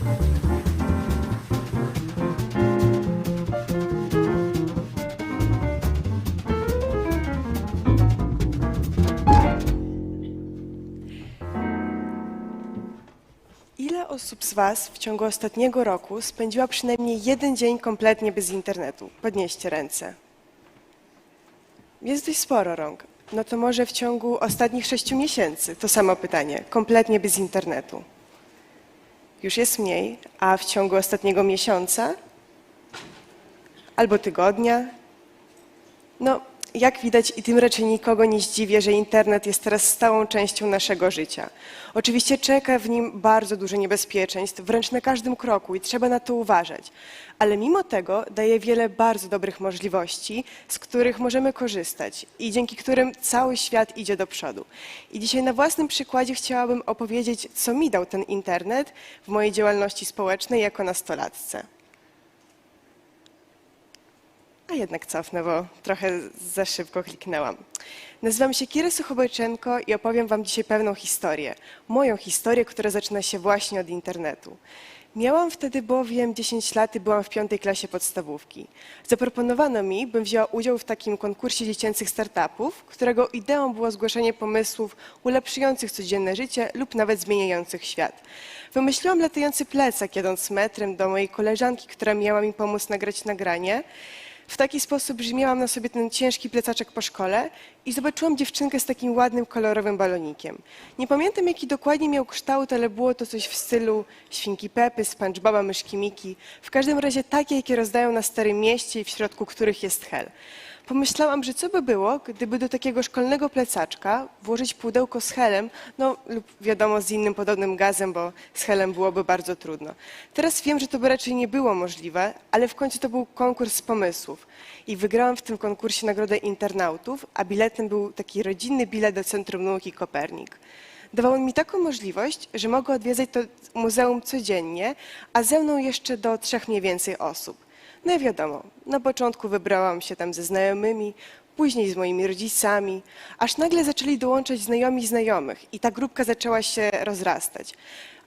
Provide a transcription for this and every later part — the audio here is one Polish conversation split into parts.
Ile osób z Was w ciągu ostatniego roku spędziła przynajmniej jeden dzień kompletnie bez internetu? Podnieście ręce. Jest dość sporo rąk. No to może w ciągu ostatnich sześciu miesięcy to samo pytanie, kompletnie bez internetu. Już jest mniej, a w ciągu ostatniego miesiąca albo tygodnia? No, jak widać, i tym raczej nikogo nie zdziwię, że internet jest teraz stałą częścią naszego życia. Oczywiście czeka w nim bardzo dużo niebezpieczeństw, wręcz na każdym kroku i trzeba na to uważać. Ale mimo tego daje wiele bardzo dobrych możliwości, z których możemy korzystać i dzięki którym cały świat idzie do przodu. I dzisiaj na własnym przykładzie chciałabym opowiedzieć, co mi dał ten internet w mojej działalności społecznej jako nastolatce. A jednak cofnę, bo trochę za szybko kliknęłam. Nazywam się Kira Suchobojczenko i opowiem Wam dzisiaj pewną historię. Moją historię, która zaczyna się właśnie od internetu. Miałam wtedy bowiem 10 lat i byłam w piątej klasie podstawówki. Zaproponowano mi, bym wzięła udział w takim konkursie dziecięcych startupów, którego ideą było zgłaszanie pomysłów ulepszających codzienne życie lub nawet zmieniających świat. Wymyśliłam latający plecak, jadąc metrem do mojej koleżanki, która miała mi pomóc nagrać nagranie. W taki sposób, że miałam na sobie ten ciężki plecaczek po szkole i zobaczyłam dziewczynkę z takim ładnym, kolorowym balonikiem. Nie pamiętam, jaki dokładnie miał kształt, ale było to coś w stylu świnki Pepy, SpongeBoba, myszki Miki. W każdym razie takie, jakie rozdają na Starym Mieście i w środku których jest hel. Pomyślałam, że co by było, gdyby do takiego szkolnego plecaczka włożyć pudełko z helem, no lub wiadomo z innym podobnym gazem, bo z helem byłoby bardzo trudno. Teraz wiem, że to by raczej nie było możliwe, ale w końcu to był konkurs pomysłów. I wygrałam w tym konkursie nagrodę internautów, a biletem był taki rodzinny bilet do Centrum Nauki Kopernik. Dawało mi taką możliwość, że mogę odwiedzać to muzeum codziennie, a ze mną jeszcze do trzech mniej więcej osób. No i wiadomo, na początku wybrałam się tam ze znajomymi, później z moimi rodzicami, aż nagle zaczęli dołączać znajomi znajomych i ta grupka zaczęła się rozrastać.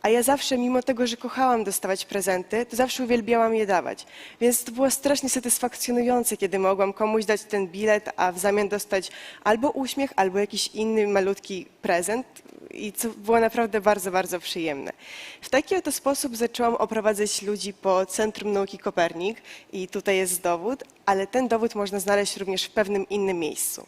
A ja zawsze, mimo tego, że kochałam dostawać prezenty, to zawsze uwielbiałam je dawać. Więc to było strasznie satysfakcjonujące, kiedy mogłam komuś dać ten bilet, a w zamian dostać albo uśmiech, albo jakiś inny malutki prezent. I co było naprawdę bardzo, bardzo przyjemne. W taki oto sposób zaczęłam oprowadzać ludzi po Centrum Nauki Kopernik i tutaj jest dowód, ale ten dowód można znaleźć również w pewnym innym miejscu.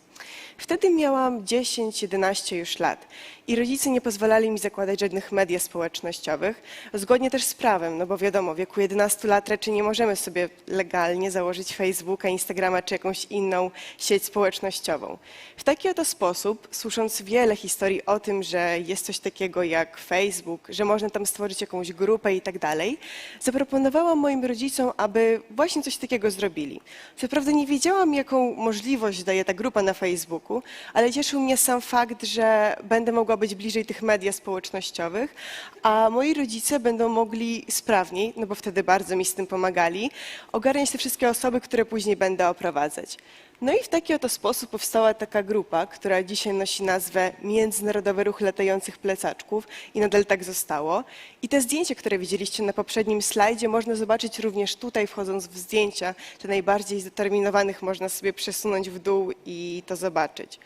Wtedy miałam 10-11 już lat i rodzice nie pozwalali mi zakładać żadnych mediów społecznościowych, zgodnie też z prawem, no bo wiadomo, w wieku 11 lat raczej nie możemy sobie legalnie założyć Facebooka, Instagrama czy jakąś inną sieć społecznościową. W taki oto sposób, słysząc wiele historii o tym, że jest coś takiego jak Facebook, że można tam stworzyć jakąś grupę i tak dalej, zaproponowałam moim rodzicom, aby właśnie coś takiego zrobili. Co prawda nie wiedziałam, jaką możliwość daje ta grupa na Facebooku, ale cieszył mnie sam fakt, że będę mogła być bliżej tych mediów społecznościowych, a moi rodzice będą mogli sprawniej, no bo wtedy bardzo mi z tym pomagali, ogarniać te wszystkie osoby, które później będę oprowadzać. No i w taki oto sposób powstała taka grupa, która dzisiaj nosi nazwę Międzynarodowy Ruch Latających Plecaczków i nadal tak zostało. I te zdjęcia, które widzieliście na poprzednim slajdzie, można zobaczyć również tutaj, wchodząc w zdjęcia. Te najbardziej zdeterminowanych można sobie przesunąć w dół i to zobaczyć.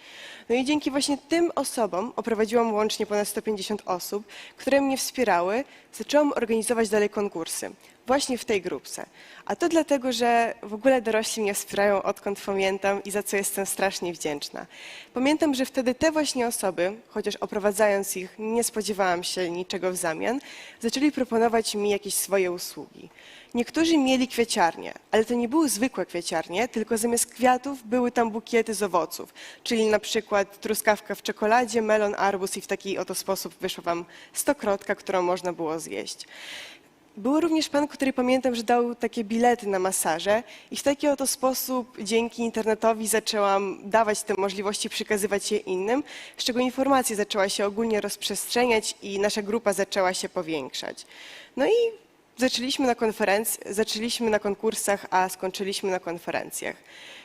No i dzięki właśnie tym osobom, oprowadziłam łącznie ponad 150 osób, które mnie wspierały, zaczęłam organizować dalej konkursy właśnie w tej grupce. A to dlatego, że w ogóle dorośli mnie wspierają odkąd pamiętam i za co jestem strasznie wdzięczna. Pamiętam, że wtedy te właśnie osoby, chociaż oprowadzając ich nie spodziewałam się niczego w zamian, zaczęli proponować mi jakieś swoje usługi. Niektórzy mieli kwieciarnie, ale to nie były zwykłe kwieciarnie, tylko zamiast kwiatów były tam bukiety z owoców, czyli na przykład truskawka w czekoladzie, melon, arbuz i w taki oto sposób wyszła wam stokrotka, którą można było zjeść. Był również pan, który pamiętam, że dał takie bilety na masaże i w taki oto sposób dzięki internetowi zaczęłam dawać te możliwości, przekazywać je innym, z czego informacja zaczęła się ogólnie rozprzestrzeniać i nasza grupa zaczęła się powiększać. No i zaczęliśmy na konferenc- zaczęliśmy na konkursach, a skończyliśmy na konferencjach.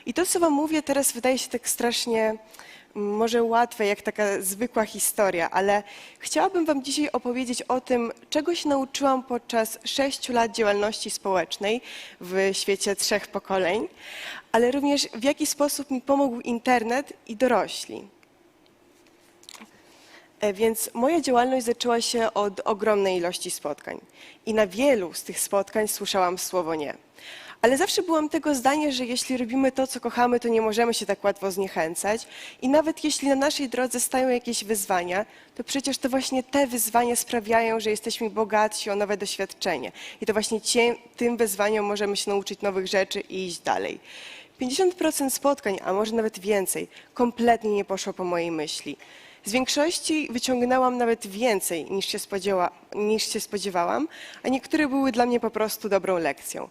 I to, co wam mówię teraz wydaje się tak strasznie może łatwe jak taka zwykła historia, ale chciałabym Wam dzisiaj opowiedzieć o tym, czego się nauczyłam podczas sześciu lat działalności społecznej w świecie trzech pokoleń, ale również w jaki sposób mi pomógł internet i dorośli. E, Więc moja działalność zaczęła się od ogromnej ilości spotkań. I na wielu z tych spotkań słyszałam słowo nie. Ale zawsze byłam tego zdania, że jeśli robimy to, co kochamy, to nie możemy się tak łatwo zniechęcać. I nawet jeśli na naszej drodze stają jakieś wyzwania, to przecież to właśnie te wyzwania sprawiają, że jesteśmy bogatsi o nowe doświadczenie. I to właśnie tym wyzwaniom możemy się nauczyć nowych rzeczy i iść dalej. 50% spotkań, a może nawet więcej, kompletnie nie poszło po mojej myśli. Z większości wyciągnęłam nawet więcej niż się, niż się spodziewałam, a niektóre były dla mnie po prostu dobrą lekcją.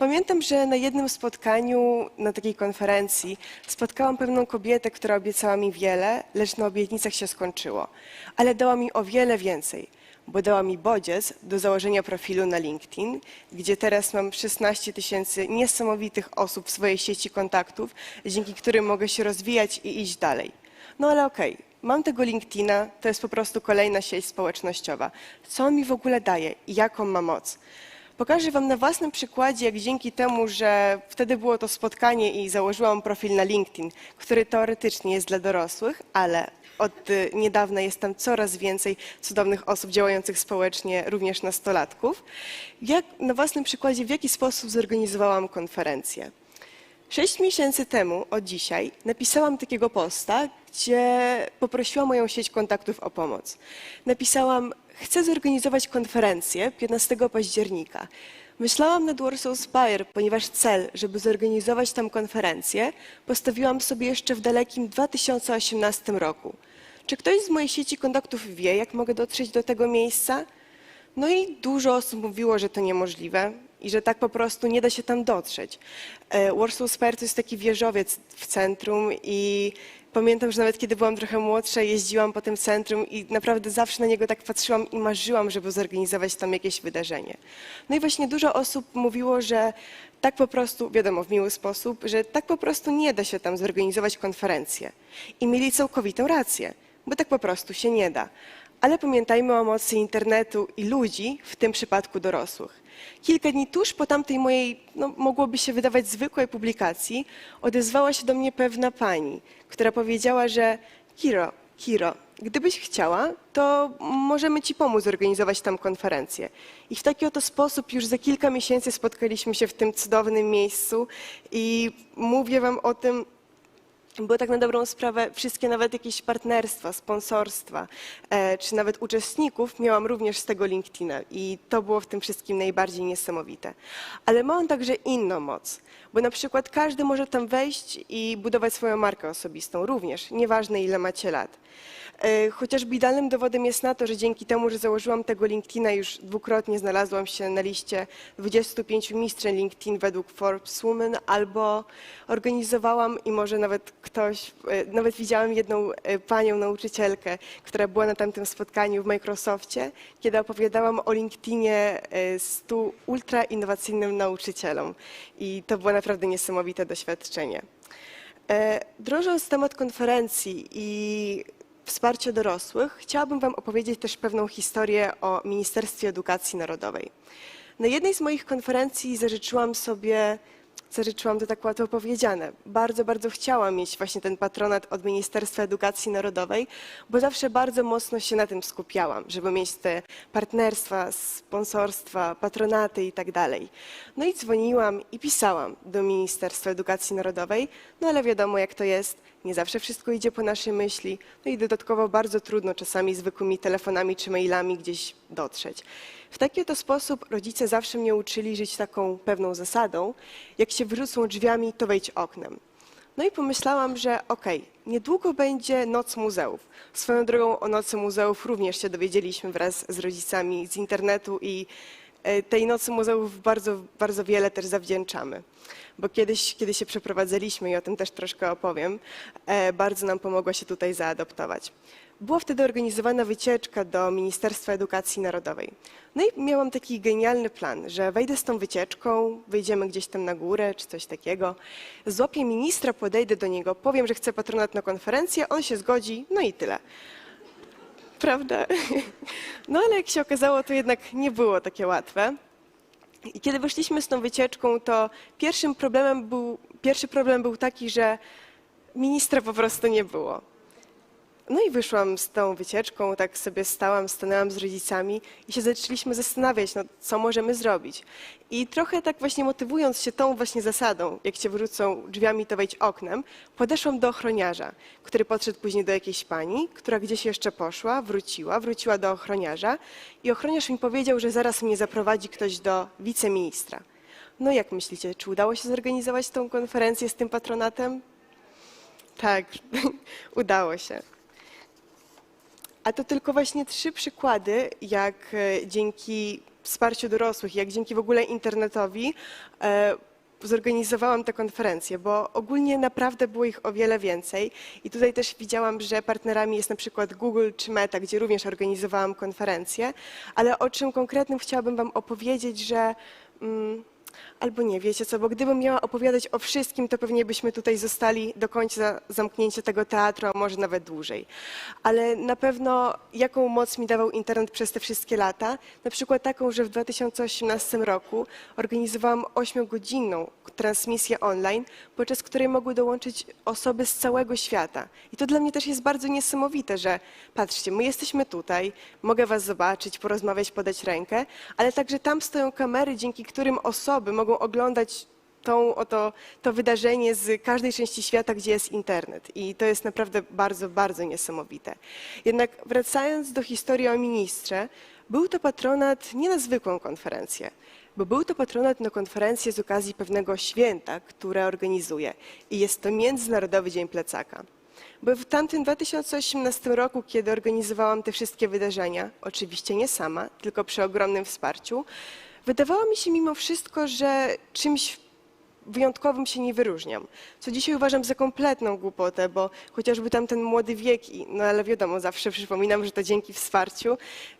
Pamiętam, że na jednym spotkaniu, na takiej konferencji, spotkałam pewną kobietę, która obiecała mi wiele, lecz na obietnicach się skończyło. Ale dała mi o wiele więcej, bo dała mi bodziec do założenia profilu na LinkedIn, gdzie teraz mam 16 tysięcy niesamowitych osób w swojej sieci kontaktów, dzięki którym mogę się rozwijać i iść dalej. No ale okej, mam tego LinkedIna, to jest po prostu kolejna sieć społecznościowa. Co on mi w ogóle daje i jaką ma moc? Pokażę Wam na własnym przykładzie, jak dzięki temu, że wtedy było to spotkanie i założyłam profil na LinkedIn, który teoretycznie jest dla dorosłych, ale od y, niedawna jest tam coraz więcej cudownych osób działających społecznie, również nastolatków. Jak, na własnym przykładzie, w jaki sposób zorganizowałam konferencję. Sześć miesięcy temu, od dzisiaj, napisałam takiego posta, gdzie poprosiłam moją sieć kontaktów o pomoc. Napisałam, chcę zorganizować konferencję 15 października. Myślałam nad Warsaw Spire, ponieważ cel, żeby zorganizować tam konferencję, postawiłam sobie jeszcze w dalekim 2018 roku. Czy ktoś z mojej sieci kontaktów wie, jak mogę dotrzeć do tego miejsca? No i dużo osób mówiło, że to niemożliwe i że tak po prostu nie da się tam dotrzeć. E, Warsaw Spire to jest taki wieżowiec w centrum i pamiętam, że nawet kiedy byłam trochę młodsza, jeździłam po tym centrum i naprawdę zawsze na niego tak patrzyłam i marzyłam, żeby zorganizować tam jakieś wydarzenie. No i właśnie dużo osób mówiło, że tak po prostu, wiadomo, w miły sposób, że tak po prostu nie da się tam zorganizować konferencję. I mieli całkowitą rację, bo tak po prostu się nie da. Ale pamiętajmy o mocy internetu i ludzi, w tym przypadku dorosłych. Kilka dni tuż po tamtej mojej, no, mogłoby się wydawać zwykłej publikacji, odezwała się do mnie pewna pani, która powiedziała, że Kiro, Kiro, gdybyś chciała, to możemy Ci pomóc zorganizować tam konferencję. I w taki oto sposób już za kilka miesięcy spotkaliśmy się w tym cudownym miejscu i mówię Wam o tym, bo tak na dobrą sprawę wszystkie nawet jakieś partnerstwa, sponsorstwa, e, czy nawet uczestników miałam również z tego LinkedIna i to było w tym wszystkim najbardziej niesamowite. Ale ma on także inną moc, bo na przykład każdy może tam wejść i budować swoją markę osobistą również, nieważne ile macie lat. E, Chociażby idealnym dowodem jest na to, że dzięki temu, że założyłam tego LinkedIna, już dwukrotnie znalazłam się na liście 25 mistrzeń LinkedIn według Forbes Women, albo organizowałam i może nawet ktoś, e, nawet widziałam jedną e, panią nauczycielkę, która była na tamtym spotkaniu w Microsoftie, kiedy opowiadałam o LinkedInie e, 100 ultra innowacyjnym nauczycielom. I to było naprawdę niesamowite doświadczenie. E, Drążąc temat konferencji i wsparcia dorosłych, chciałabym Wam opowiedzieć też pewną historię o Ministerstwie Edukacji Narodowej. Na jednej z moich konferencji zażyczyłam sobie, zażyczyłam to tak łatwo powiedziane, bardzo, bardzo chciałam mieć właśnie ten patronat od Ministerstwa Edukacji Narodowej, bo zawsze bardzo mocno się na tym skupiałam, żeby mieć te partnerstwa, sponsorstwa, patronaty i tak dalej. No i dzwoniłam i pisałam do Ministerstwa Edukacji Narodowej, no ale wiadomo jak to jest, nie zawsze wszystko idzie po naszej myśli, no i dodatkowo bardzo trudno czasami zwykłymi telefonami czy mailami gdzieś dotrzeć. W taki oto sposób rodzice zawsze mnie uczyli żyć taką pewną zasadą, jak się wyrzucą drzwiami, to wejdź oknem. No i pomyślałam, że okej, niedługo będzie Noc Muzeów. Swoją drogą o Nocy Muzeów również się dowiedzieliśmy wraz z rodzicami z internetu i tej Nocy Muzeów bardzo, bardzo wiele też zawdzięczamy. Bo kiedyś, kiedy się przeprowadzaliśmy, i o tym też troszkę opowiem, e, bardzo nam pomogło się tutaj zaadoptować. Była wtedy organizowana wycieczka do Ministerstwa Edukacji Narodowej. No i miałam taki genialny plan, że wejdę z tą wycieczką, wyjdziemy gdzieś tam na górę czy coś takiego, złapię ministra, podejdę do niego, powiem, że chcę patronat na konferencję, on się zgodzi, no i tyle. Prawda? No ale jak się okazało, to jednak nie było takie łatwe. I kiedy wyszliśmy z tą wycieczką, to pierwszym problemem był, pierwszy problem był taki, że ministra po prostu nie było. No i wyszłam z tą wycieczką, tak sobie stałam, stanęłam z rodzicami i się zaczęliśmy zastanawiać, no, co możemy zrobić. I trochę tak właśnie motywując się tą właśnie zasadą, jak cię wrócą drzwiami, to wejdź oknem, podeszłam do ochroniarza, który podszedł później do jakiejś pani, która gdzieś jeszcze poszła, wróciła, wróciła do ochroniarza i ochroniarz mi powiedział, że zaraz mnie zaprowadzi ktoś do wiceministra. No jak myślicie, czy udało się zorganizować tą konferencję z tym patronatem? Tak, udało się. A to tylko właśnie trzy przykłady, jak e, dzięki wsparciu dorosłych, jak dzięki w ogóle internetowi e, zorganizowałam tę konferencję, bo ogólnie naprawdę było ich o wiele więcej. I tutaj też widziałam, że partnerami jest na przykład Google czy Meta, gdzie również organizowałam konferencję. Ale o czym konkretnym chciałabym Wam opowiedzieć, że. Mm, Albo nie, wiecie co, bo gdybym miała opowiadać o wszystkim, to pewnie byśmy tutaj zostali do końca zamknięcia tego teatru, a może nawet dłużej. Ale na pewno jaką moc mi dawał internet przez te wszystkie lata? Na przykład taką, że w 2018 roku organizowałam 8-godzinną transmisję online, podczas której mogły dołączyć osoby z całego świata. I to dla mnie też jest bardzo niesamowite, że patrzcie, my jesteśmy tutaj, mogę was zobaczyć, porozmawiać, podać rękę, ale także tam stoją kamery, dzięki którym osoby mogą oglądać tą, oto, to wydarzenie z każdej części świata, gdzie jest internet. I to jest naprawdę bardzo, bardzo niesamowite. Jednak wracając do historii o ministrze, był to patronat nie na zwykłą konferencję, bo był to patronat na konferencję z okazji pewnego święta, które organizuje. I jest to Międzynarodowy Dzień Plecaka. Bo w tamtym 2018 roku, kiedy organizowałam te wszystkie wydarzenia, oczywiście nie sama, tylko przy ogromnym wsparciu, wydawało mi się mimo wszystko, że czymś wyjątkowym się nie wyróżniam. Co dzisiaj uważam za kompletną głupotę, bo chociażby tamten młody wiek, no ale wiadomo, zawsze przypominam, że to dzięki wsparciu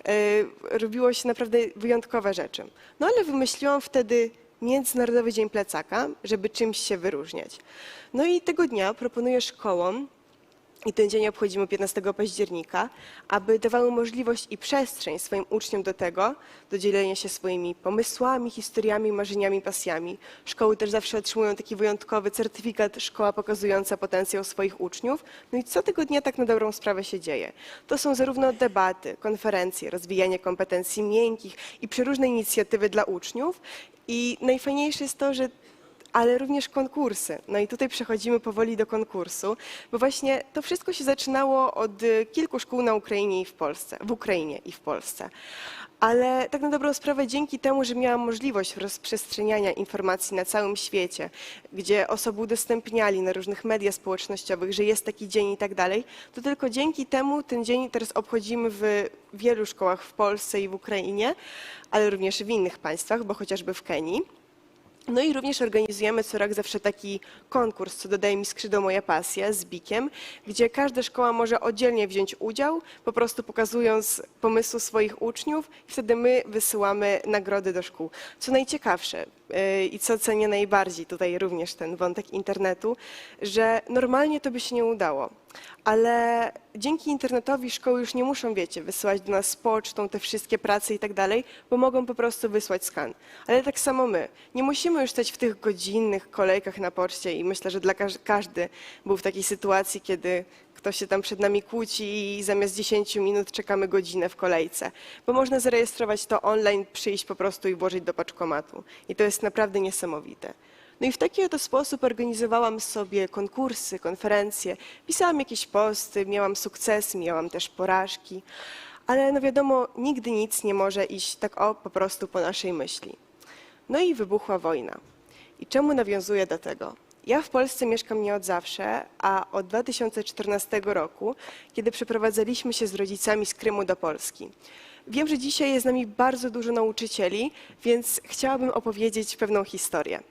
e, robiło się naprawdę wyjątkowe rzeczy. No ale wymyśliłam wtedy Międzynarodowy Dzień Plecaka, żeby czymś się wyróżniać. No i tego dnia proponuję szkołom, i ten dzień obchodzimy 15 października, aby dawały możliwość i przestrzeń swoim uczniom do tego, do dzielenia się swoimi pomysłami, historiami, marzeniami, pasjami. Szkoły też zawsze otrzymują taki wyjątkowy certyfikat szkoła pokazująca potencjał swoich uczniów. No i co tego dnia tak na dobrą sprawę się dzieje? To są zarówno debaty, konferencje, rozwijanie kompetencji miękkich i przeróżne inicjatywy dla uczniów. I najfajniejsze jest to, że ale również konkursy. No i tutaj przechodzimy powoli do konkursu, bo właśnie to wszystko się zaczynało od y, kilku szkół na Ukrainie i w Polsce, w Ukrainie i w Polsce. Ale tak na dobrą sprawę dzięki temu, że miałam możliwość rozprzestrzeniania informacji na całym świecie, gdzie osoby udostępniali na różnych mediach społecznościowych, że jest taki dzień i tak dalej, to tylko dzięki temu ten dzień teraz obchodzimy w wielu szkołach w Polsce i w Ukrainie, ale również w innych państwach, bo chociażby w Kenii. No i również organizujemy co rok zawsze taki konkurs, co dodaje mi skrzydło moja pasja z Bikiem, gdzie każda szkoła może oddzielnie wziąć udział, po prostu pokazując pomysły swoich uczniów i wtedy my wysyłamy nagrody do szkół. Co najciekawsze yy, i co cenię najbardziej, tutaj również ten wątek internetu, że normalnie to by się nie udało. Ale dzięki internetowi szkoły już nie muszą, wiecie, wysyłać do nas pocztą te wszystkie prace i tak dalej, bo mogą po prostu wysłać skan. Ale tak samo my. Nie musimy już stać w tych godzinnych kolejkach na poczcie i myślę, że dla każ- każdy był w takiej sytuacji, kiedy ktoś się tam przed nami kłóci i zamiast 10 minut czekamy godzinę w kolejce. Bo można zarejestrować to online, przyjść po prostu i włożyć do paczkomatu. I to jest naprawdę niesamowite. No i w taki oto sposób organizowałam sobie konkursy, konferencje, pisałam jakieś posty, miałam sukcesy, miałam też porażki, ale no wiadomo, nigdy nic nie może iść tak o po prostu po naszej myśli. No i wybuchła wojna. I czemu nawiązuję do tego? Ja w Polsce mieszkam nie od zawsze, a od 2014 roku, kiedy przeprowadzaliśmy się z rodzicami z Krymu do Polski. Wiem, że dzisiaj jest z nami bardzo dużo nauczycieli, więc chciałabym opowiedzieć pewną historię.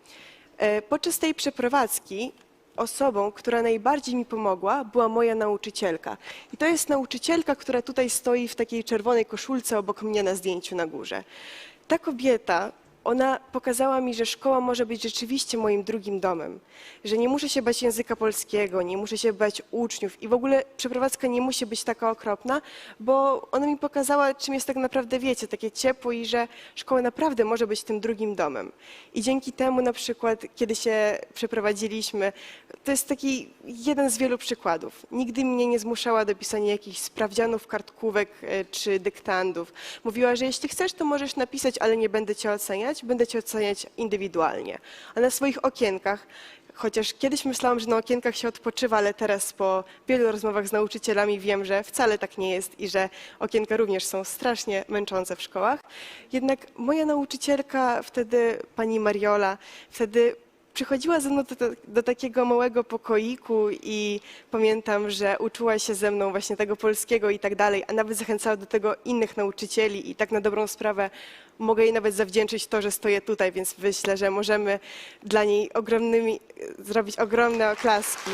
E, Podczas tej przeprowadzki osobą, która najbardziej mi pomogła, była moja nauczycielka. I to jest nauczycielka, która tutaj stoi w takiej czerwonej koszulce obok mnie na zdjęciu na górze. Ta kobieta, ona pokazała mi, że szkoła może być rzeczywiście moim drugim domem, że nie muszę się bać języka polskiego, nie muszę się bać uczniów i w ogóle przeprowadzka nie musi być taka okropna, bo ona mi pokazała, czym jest tak naprawdę, wiecie, takie ciepło i że szkoła naprawdę może być tym drugim domem. I dzięki temu na przykład, kiedy się przeprowadziliśmy, to jest taki jeden z wielu przykładów. Nigdy mnie nie zmuszała do pisania jakichś sprawdzianów, kartkówek e, czy dyktandów. Mówiła, że jeśli chcesz, to możesz napisać, ale nie będę cię oceniać, będę cię oceniać indywidualnie. A na swoich okienkach, chociaż kiedyś myślałam, że na okienkach się odpoczywa, ale teraz po wielu rozmowach z nauczycielami wiem, że wcale tak nie jest i że okienka również są strasznie męczące w szkołach. Jednak moja nauczycielka wtedy, pani Mariola, wtedy przychodziła ze mną do, do, takiego małego pokoiku i pamiętam, że uczyła się ze mną właśnie tego polskiego i tak dalej, a nawet zachęcała do tego innych nauczycieli i tak na dobrą sprawę mogę jej nawet zawdzięczyć to, że stoję tutaj, więc myślę, że możemy dla niej ogromnymi, zrobić ogromne oklaski.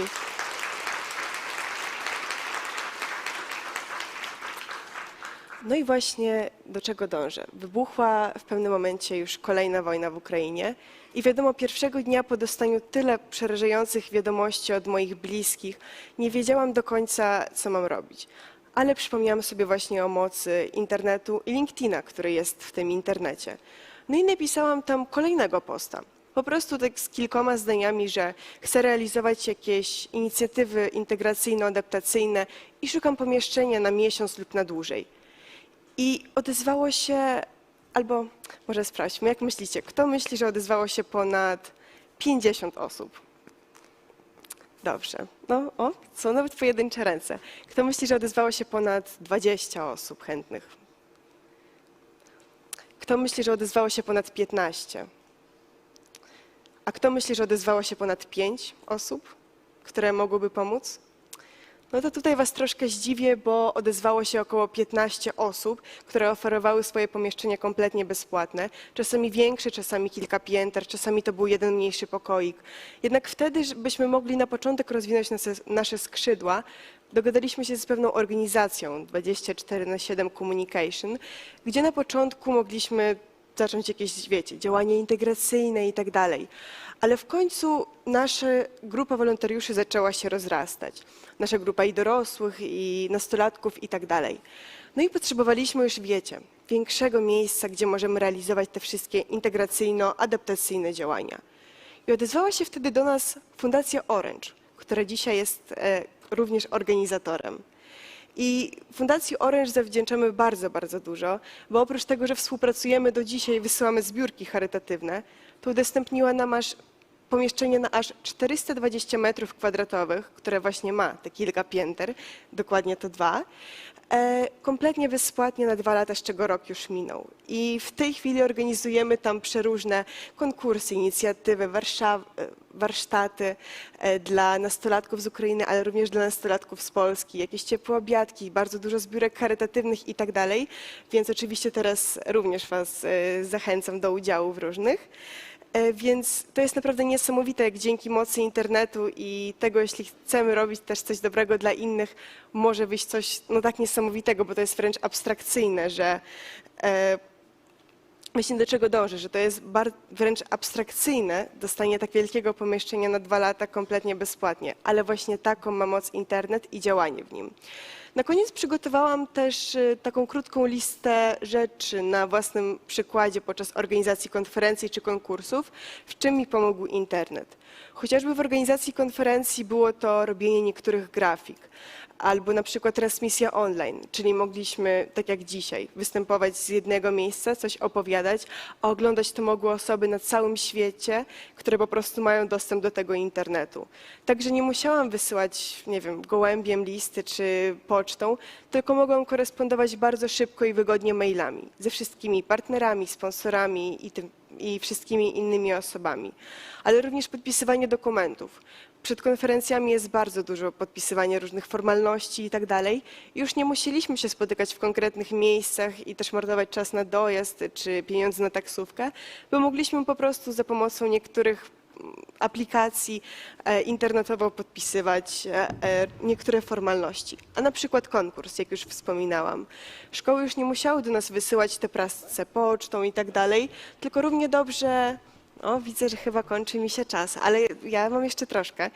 No i właśnie do czego dążę? Wybuchła w pewnym momencie już kolejna wojna w Ukrainie i wiadomo, pierwszego dnia po dostaniu tyle przerażających wiadomości od moich bliskich, nie wiedziałam do końca, co mam robić. Ale przypomniałam sobie właśnie o mocy internetu i LinkedIna, który jest w tym internecie. No i napisałam tam kolejnego posta. Po prostu tak z kilkoma zdaniami, że chcę realizować jakieś inicjatywy integracyjno-adaptacyjne i szukam pomieszczenia na miesiąc lub na dłużej. I odezwało się, albo może sprawdźmy, jak myślicie, kto myśli, że odezwało się ponad 50 osób? Dobrze. No, o, są nawet pojedyncze ręce. Kto myśli, że odezwało się ponad 20 osób chętnych? Kto myśli, że odezwało się ponad 15? A kto myśli, że odezwało się ponad 5 osób, które mogłyby pomóc? No to tutaj Was troszkę zdziwię, bo odezwało się około 15 osób, które oferowały swoje pomieszczenia kompletnie bezpłatne. Czasami większe, czasami kilka pięter, czasami to był jeden mniejszy pokoik. Jednak wtedy, byśmy mogli na początek rozwinąć nasze, skrzydła, dogadaliśmy się z pewną organizacją 24 na 7 Communication, gdzie na początku mogliśmy zacząć jakieś, wiecie, działania integracyjne i tak dalej. Ale w końcu nasza grupa wolontariuszy zaczęła się rozrastać. Nasza grupa i dorosłych, i nastolatków i tak dalej. No i potrzebowaliśmy już, wiecie, większego miejsca, gdzie możemy realizować te wszystkie integracyjno-adaptacyjne działania. I odezwała się wtedy do nas Fundacja Orange, która dzisiaj jest e, również organizatorem. I Fundacji Orange zawdzięczamy bardzo, bardzo dużo, bo oprócz tego, że współpracujemy do dzisiaj, wysyłamy zbiórki charytatywne, to udostępniła nam aż pomieszczenie na aż 420 metrów kwadratowych, które właśnie ma te kilka pięter, dokładnie to dwa, e, kompletnie bezpłatnie na dwa lata, z czego rok już minął. I w tej chwili organizujemy tam przeróżne konkursy, inicjatywy, e, warsztaty e, dla nastolatków z Ukrainy, ale również dla nastolatków z Polski, jakieś ciepłe obiadki, bardzo dużo zbiórek charytatywnych i tak dalej. Więc oczywiście teraz również Was zachęcam do udziału w różnych. E, Więc to jest naprawdę niesamowite, jak dzięki mocy internetu i tego, jeśli chcemy robić też coś dobrego dla innych, może wyjść coś no, tak niesamowitego, bo to jest wręcz abstrakcyjne, że e, Właśnie do czego dążę, że to jest bar- wręcz abstrakcyjne dostanie tak wielkiego pomieszczenia na dwa lata kompletnie bezpłatnie, ale właśnie taką ma moc internet i działanie w nim. Na koniec przygotowałam też y, taką krótką listę rzeczy na własnym przykładzie podczas organizacji konferencji czy konkursów, w czym mi pomógł internet. Chociażby w organizacji konferencji było to robienie niektórych grafik, albo na przykład transmisja online, czyli mogliśmy, tak jak dzisiaj, występować z jednego miejsca, coś opowiadać, a oglądać to mogły osoby na całym świecie, które po prostu mają dostęp do tego internetu. Także nie musiałam wysyłać, nie wiem, gołębiem listy czy pocztą, tylko mogłam korespondować bardzo szybko i wygodnie mailami ze wszystkimi partnerami, sponsorami i tym i wszystkimi innymi osobami, ale również podpisywanie dokumentów. przed konferencjami jest bardzo dużo podpisywania różnych formalności i tak dalej. Już nie musieliśmy się spotykać w konkretnych miejscach i też marnować czas na dojazd czy pieniądze na taksówkę, bo mogliśmy po prostu za pomocą niektórych aplikacji e, internetowo podpisywać e, e, niektóre formalności. A na przykład konkurs, jak już wspominałam. Szkoły już nie musiały do nas wysyłać te prasce pocztą i tak dalej, tylko równie dobrze o, widzę, że chyba kończy mi się czas, ale ja mam jeszcze troszkę.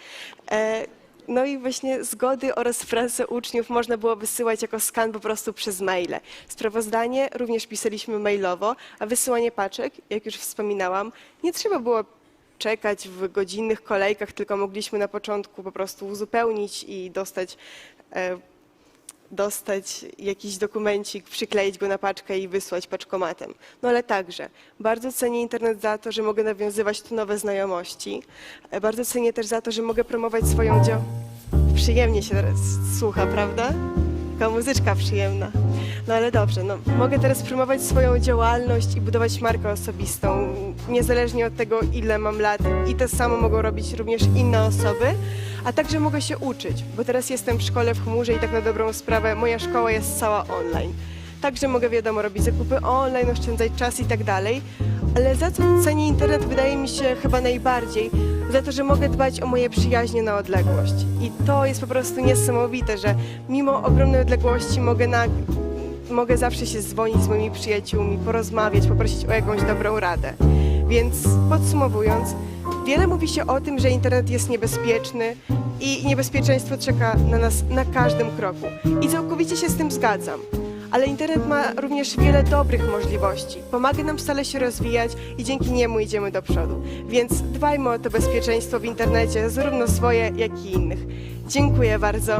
No i właśnie zgody oraz pracę uczniów można było wysyłać jako skan po prostu przez maile. Sprawozdanie również pisaliśmy mailowo, a wysyłanie paczek, jak już wspominałam, nie trzeba było czekać w godzinnych kolejkach, tylko mogliśmy na początku po prostu uzupełnić i dostać e, dostać jakiś dokumencik, przykleić go na paczkę i wysłać paczkomatem. No ale także bardzo cenię internet za to, że mogę nawiązywać tu nowe znajomości. E, Bardzo cenię też za to, że mogę promować swoją dział... Przyjemnie się teraz słucha, prawda? Taka muzyczka przyjemna. No ale dobrze, no, mogę teraz promować swoją działalność i budować markę osobistą, niezależnie od tego, ile mam lat. I to samo mogą robić również inne osoby, a także mogę się uczyć, bo teraz jestem w szkole w chmurze i tak na dobrą sprawę moja szkoła jest cała online. Także mogę, wiadomo, robić zakupy online, oszczędzać czas i tak dalej. Ale za co cenię internet wydaje mi się chyba najbardziej, za to, że mogę dbać o moje przyjaźnie na odległość. I to jest po prostu niesamowite, że mimo ogromnej odległości mogę na, mogę zawsze się dzwonić z moimi przyjaciółmi, porozmawiać, poprosić o jakąś dobrą radę. Więc podsumowując, wiele mówi się o tym, że internet jest niebezpieczny i niebezpieczeństwo czeka na nas na każdym kroku. I całkowicie się z tym zgadzam. Ale internet ma również wiele dobrych możliwości. Pomaga nam stale się rozwijać i dzięki niemu idziemy do przodu. Więc dbajmy o to bezpieczeństwo w internecie, zarówno swoje, jak i innych. Dziękuję bardzo.